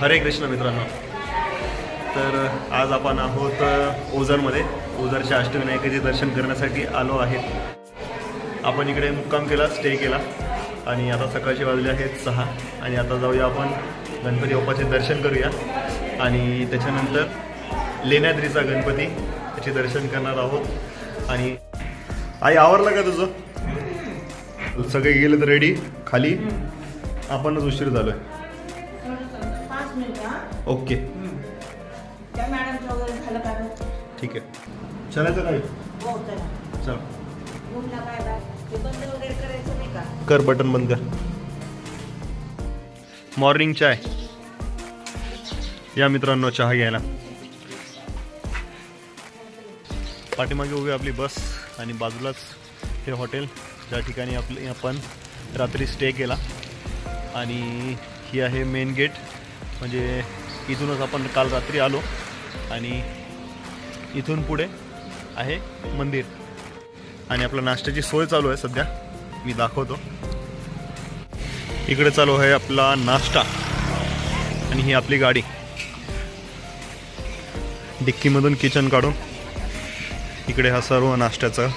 हरे कृष्ण मित्रांनो. तर आज आपण आहोत ओझरमध्ये. ओझरच्या अष्टविनायकाचे दर्शन करण्यासाठी आलो आहेत. आपण इकडे मुक्काम केला स्टे केला. आणि आता सकाळचे वाजले आहेत सहा. आणि आता जाऊया आपण गणपती बाप्पाचे दर्शन करूया. आणि त्याच्यानंतर लेण्याद्रीचा गणपती त्याचे दर्शन करणार आहोत. आणि आई आवरला का तुझं? सगळे गेले तर रेडी खाली? आपणच उशीर झालोय. पाच मिनिट ओके. त्या मॅडमचं वगैरे झालं का गं? ठीक आहे. हो चला. चल. काय बाय ते बंद वगैरे करायचं नाही का? कर बटन बंद कर. मॉर्निंग चाय. या मित्रांनो चहा घ्यायला. पाठीमागे उभी आपली बस आणि बाजूलाच हे हॉटेल. ज्या ठिकाणी आपले आपण रात्री स्टे केला. आणि ही आहे मेन गेट. म्हणजे इथूनच आपण काल रात्री आलो आणि इथून पुढे आहे मंदिर. आणि आपला नाश्त्याची सोय चालू आहे सध्या. मी दाखवतो. इकडे चालू आहे आपला नाश्ता. आणि ही आपली गाडी. डिक्कीमधून किचन काढून. इकडे हा सर्व नाश्त्याचं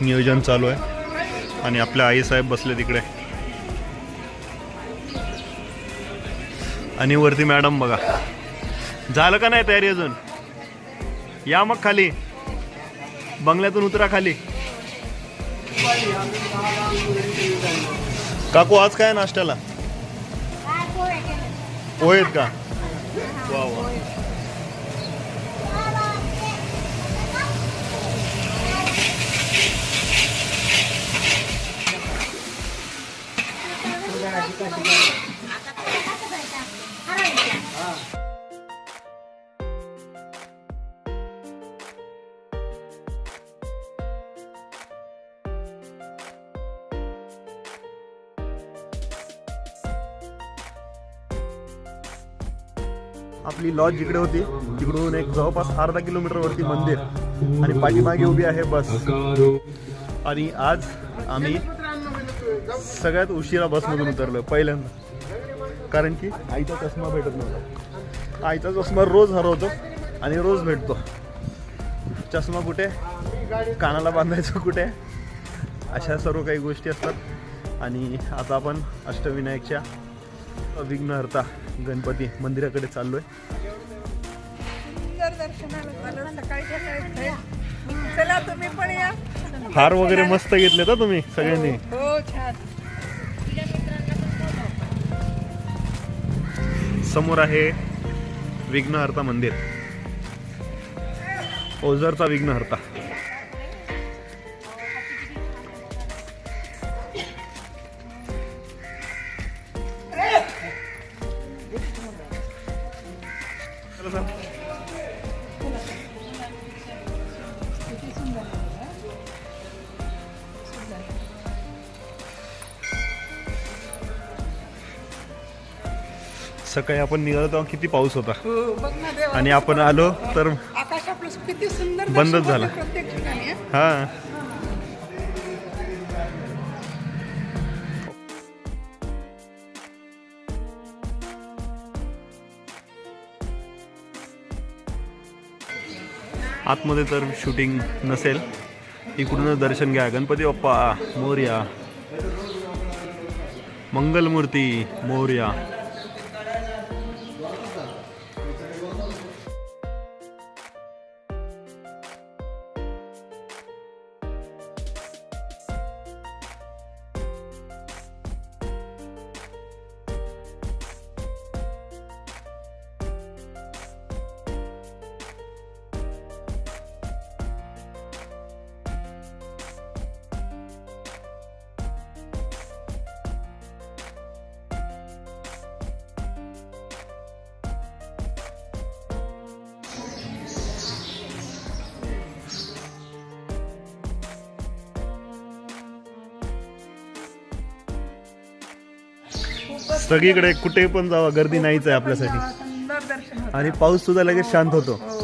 नियोजन चालू आहे. आणि आपल्या आईसाहेब बसले तिकडे आणि वरती मॅडम बघा. झालं का नाही तयारी अजून? या मग खाली. बंगल्यातून उतरा खाली. काकू आज काय नाश्त्याला? पोहेत का? वा वा. आपली लॉज जिकडे होती तिकडून एक जवळपास अर्धा किलोमीटर वरती मंदिर आणि पाठीमागे उभी आहे बस. आणि आज आम्ही सगळ्यात उशिरा बसमधून उतरलो पहिल्यांदा. कारण की आईचा चष्मा भेटत नव्हता. आईचा चष्मा रोज हरवतो आणि रोज भेटतो. चष्मा कुठे? कानाला बांधायचं कुठे? अशा सर्व काही गोष्टी असतात. आणि आता आपण अष्टविनायकच्या विघ्नहर्ता गणपती मंदिराकडे चाललोय. चला तुम्ही पण या. हार वगैरे मस्त घेतले तर तुम्ही सगळ्यांनी? हो छान. समोर आहे विघ्नहर्ता मंदिर. ओझरचा विघ्नहर्ता. सकाळी आपण निघालो तेव्हा किती पाऊस होता हो आणि आपण आलो तर आकाश आपलं किती सुंदर बंदच झालं. हं. आतमध्ये तर शूटिंग नसेल. इकडूनच दर्शन घ्या. गणपती बाप्पा मोर्या. मंगलमूर्ती मोर्या. सगळीकडे कुठे पण जावा गर्दी नाहीच आहे आपल्यासाठी. सुंदर दर्शन होतं आणि पाऊस सुद्धा लगेच शांत होतो. हो.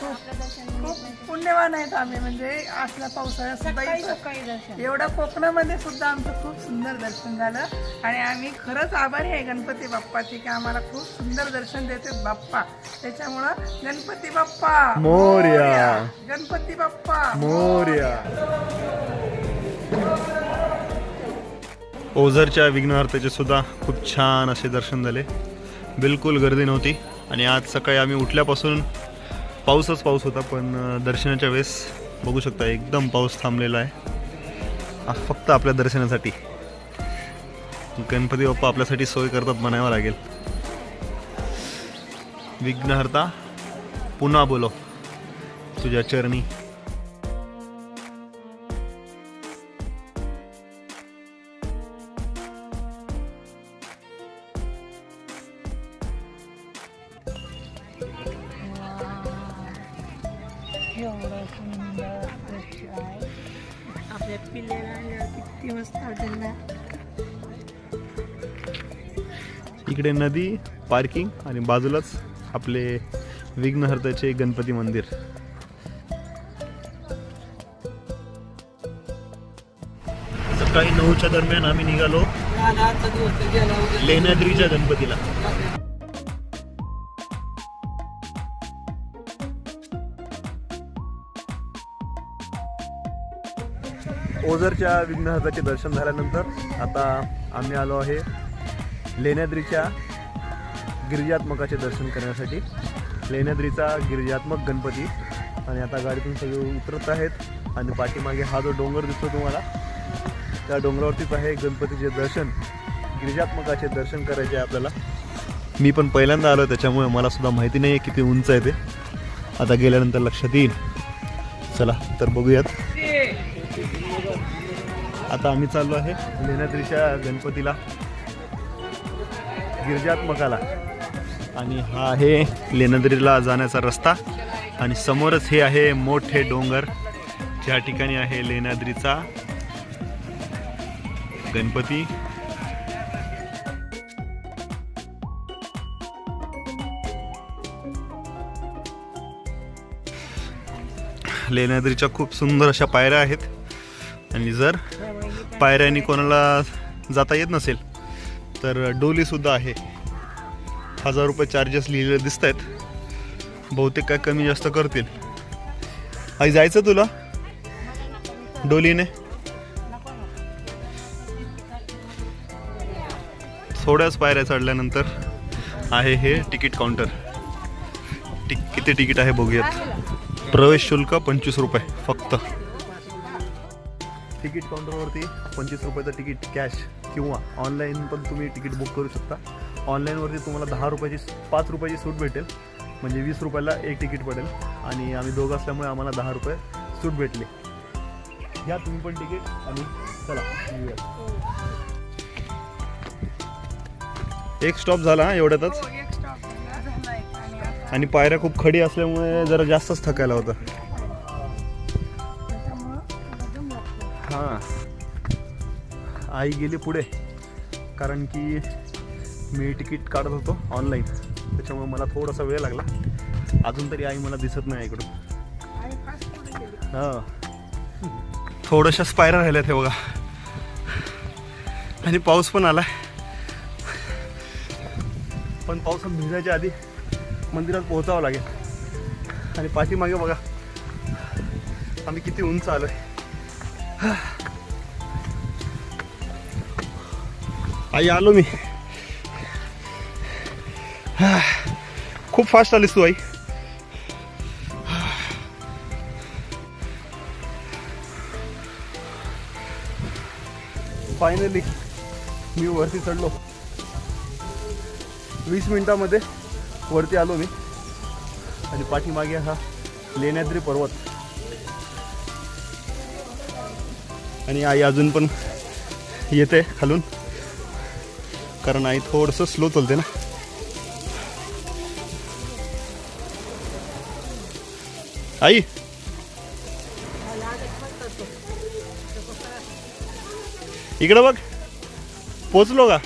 खूप खूप पुण्यवान आहेत आम्ही म्हणजे असल्या पावसाळ्यात सुद्धा इथं. एवढं कोकणामध्ये सुद्धा आमचं खूप सुंदर दर्शन झालं. आणि आम्ही खरंच आभारी आहे गणपती बाप्पाचे की आम्हाला खूप सुंदर दर्शन देते बाप्पा. त्याच्यामुळं गणपती बाप्पा मोरया. गणपती बाप्पा. मोर्या. ओझरच्या विघ्नहर्तेचे सुद्धा खूप छान असे दर्शन झाले. बिलकुल गर्दी नव्हती आणि आज सकाळी आम्ही उठल्यापासून पाऊसच पाऊस होता पण दर्शनाच्या वेळेस बघू शकता एकदम पाऊस थांबलेला आहे. फक्त आपल्या दर्शनासाठी. गणपती बाप्पा आपल्यासाठी सोय करतात म्हणावं लागेल. विघ्नहर्ता पुन्हा बोलो. तुझ्या चरणी. एवढं सुंदर दृश्य आहे आपल्या पिल्लेला किती मस्त इकडे नदी पार्किंग आणि बाजूलाच आपले विघ्नहर्ताचे गणपती मंदिर. सकाळी नऊच्या दरम्यान आम्ही निघालो लेण्याद्रीच्या गणपतीला. ओझरच्या विघ्नहर्ताचे दर्शन झाल्यानंतर आता आम्ही आलो आहे लेण्याद्रीच्या गिरिजात्मकाचे दर्शन करण्यासाठी. लेण्याद्रीचा गिरिजात्मक गणपती. आणि आता गाडीतून सगळे उतरत आहेत. आणि पाठीमागे हा जो डोंगर दिसतो तुम्हाला त्या डोंगरावरतीच आहे गणपतीचे दर्शन. गिरिजात्मकाचे दर्शन करायचे आहे आपल्याला. मी पण पहिल्यांदा आलो त्याच्यामुळे मला सुद्धा माहिती नाही आहे किती उंच आहे ते. आता गेल्यानंतर लक्षात येईल. चला तर बघूयात. आता आम्ही चाललो आहे लेण्याद्रीच्या गणपतीला गिरजात्मकाला. आणि हा आहे लेण्याद्रीला जाण्याचा रस्ता. आणि समोरच हे आहे मोठे डोंगर. ज्या ठिकाणी आहे लेण्याद्रीचा गणपती. लेण्याद्रीच्या खूप सुंदर अशा पायऱ्या आहेत. आणि जर पायऱ्यानी कोणाला जाता येत नसेल तर डोलीसुद्धा आहे. हजार रुपये चार्जेस लिहिलेले दिसत आहेत बहुतेक काय कमी जास्त करतील. आई जायचं तुला? डोलीने? थोड्याच पायऱ्या चढल्यानंतर आहे हे तिकीट काउंटर टिक किती तिकीट आहे बघूयात. प्रवेश शुल्क पंचवीस रुपये फक्त. तिकीट काउंटरवरती पंचवीस रुपयाचं तिकीट कॅश किंवा ऑनलाईन पण तुम्ही तिकीट बुक करू शकता. ऑनलाईनवरती तुम्हाला दहा रुपयाची पाच रुपयाची सूट भेटेल. म्हणजे वीस रुपयाला एक तिकीट पडेल. आणि आम्ही दोघं असल्यामुळे आम्हाला दहा रुपये सूट भेटले. घ्या तुम्ही पण तिकीट आणि चला. एक स्टॉप झाला एवढ्यातच? हो, आणि पायऱ्या खूप खडी असल्यामुळे जरा जास्तच थकायला होतं. आई गेली पुढे. कारण की मी तिकीट काढत होतो ऑनलाईन त्याच्यामुळे मला थोडासा वेळ लागला. अजून तरी आई मला दिसत नाही इकडून. हां. थोड्याशाच पायऱ्या राहिल्यात हे बघा. आणि पाऊस पण आला पण पावसात भिजायच्या आधी मंदिरात पोहोचावं लागेल. आणि पाठीमागे बघा. आम्ही किती उंच आलोय. आई आलो मी. खूप फास्ट आलीस तू आई. फायनली मी वरती चढलो. वीस मिनिटामध्ये वरती आलो मी. आणि पाठीमागे हा लेण्याद्री पर्वत. आणि आई अजून पण येते खालून. कारण आई थोडंसं स्लो चालते ना. आई. इकडं बघ. पोचलो का?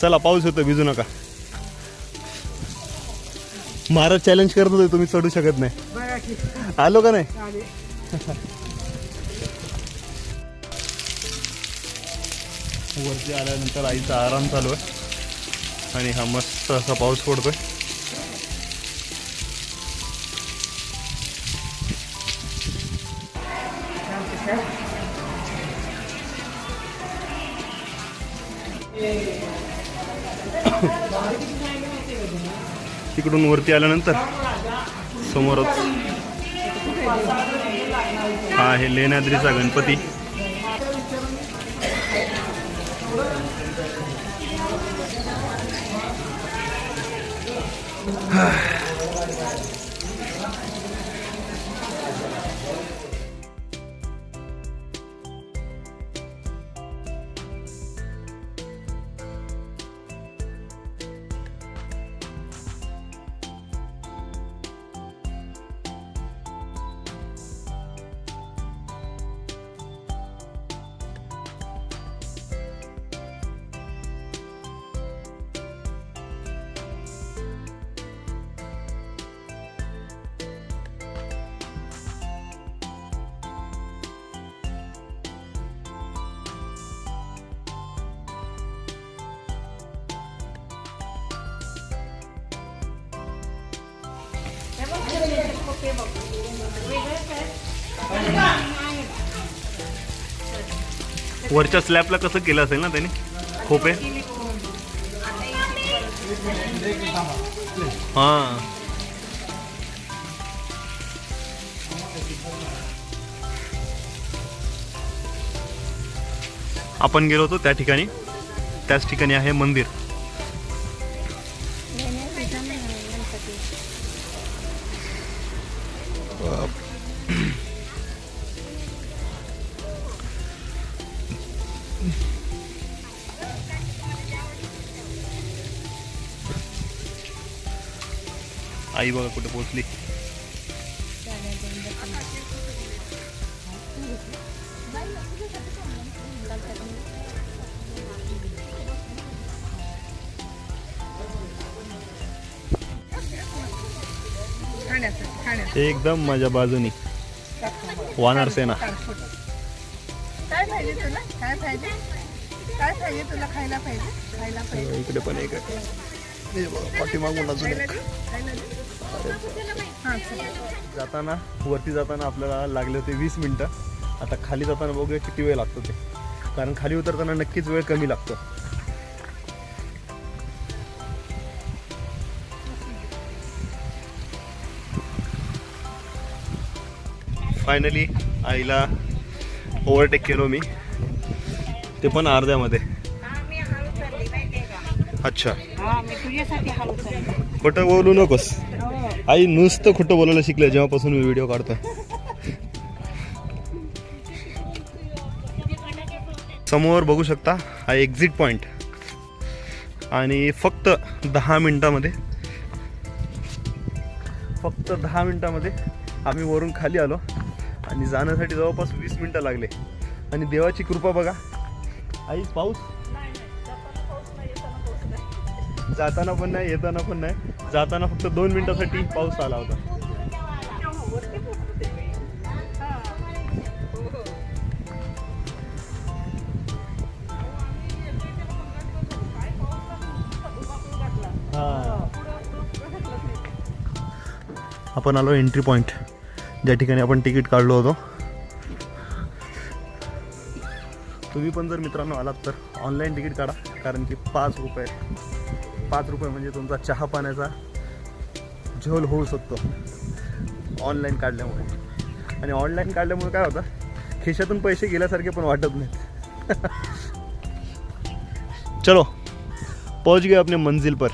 चला पाऊस येतो भिजू नका. महाराज चॅलेंज करत होते तुम्ही चढू शकत नाही. आलो का नाही? वरती आल्यानंतर आईचा आराम चालू आहे. आणि हा मस्त असा पाऊस पडतोय. तिकडून वरती आल्यानंतर समोरच हा आहे लेण्याद्रीचा गणपती. sighs वरच्या स्लॅबला कसं केलं असेल ना त्यांनी? खोपे? हा. आपण गेलो होतो त्या ठिकाणी. त्याच ठिकाणी आहे मंदिर. आई बघा कुठे पोहोचली एकदम माझ्या बाजूनी. वानर सेना. काय पाहिजे तुला? काय पाहिजे काय पाहिजे तुला खायला पाहिजे? खायला पाहिजे. इकडे पण एक आहे. हे बघा, पाठीमागून अजून खायला एक दे खायला दे. हां चला. जाताना वरती जाताना आपल्याला लागले होते वीस मिनटं. आता खाली जाताना बघूया किती वेळ लागतो ते. कारण खाली उतरताना नक्कीच वेळ कमी लागतो. फायनली आईला ओव्हरटेक केलो मी. ते पण अर्ध्यामध्ये. अच्छा. खोटं बोलू नकोस. आई नुसतं खोटं बोलायला शिकलं जेव्हापासून मी व्हिडिओ काढतोय. समोर बघू शकता हा एक्झिट पॉईंट आणि फक्त दहा मिनिटामध्ये फक्त दहा मिनिटामध्ये आम्ही वरून खाली आलो. आणि जाण्यासाठी जवळपास वीस मिनिटं लागले. आणि देवाची कृपा बघा. आई पाऊस? जाताना पण नाही येताना पण नाही. जाताना फक्त दोन मिनिटासाठी पाऊस आला होता. आपण आलो एंट्री पॉइंट ज्या ठिकाणी आपण तिकीट काढलो होतो. तुम्ही पण जर मित्रांनो आलात तर ऑनलाईन तिकीट काढा कारण की पाच रुपये पाच रुपये म्हणजे तुमचा चहा पाण्याचा झोल होऊ शकतो ऑनलाईन काढल्यामुळे. आणि ऑनलाईन काढल्यामुळे काय होतं? खिशातून पैसे गेल्यासारखे पण वाटत नाहीत. चलो पहुंच गए अपने मंजिल पर.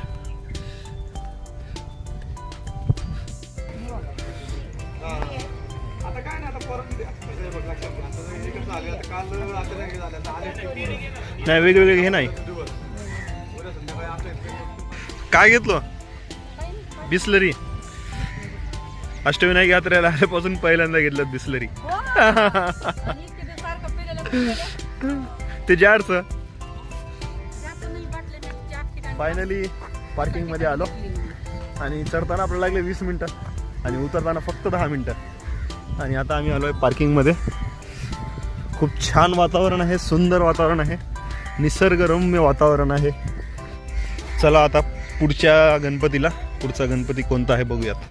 नाही वेगवेगळे घे नाही. काय घेतलं? बिस्लरी. अष्टविनायक यात्रेला आल्यापासून पहिल्यांदा घेतलं बिस्लरी. ते जारचं फायनली पार्किंगमध्ये आलो. आणि चढताना आपल्याला लागले वीस मिनटं. आणि उतरताना फक्त दहा मिनटं. आणि आता आम्ही आलो आहे पार्किंगमध्ये खूप छान वातावरण आहे सुंदर वातावरण आहे. निसर्गरम्य वातावरण आहे. चला आता पुढच्या गणपतीला. पुढचा गणपती कोणता आहे बघूयात.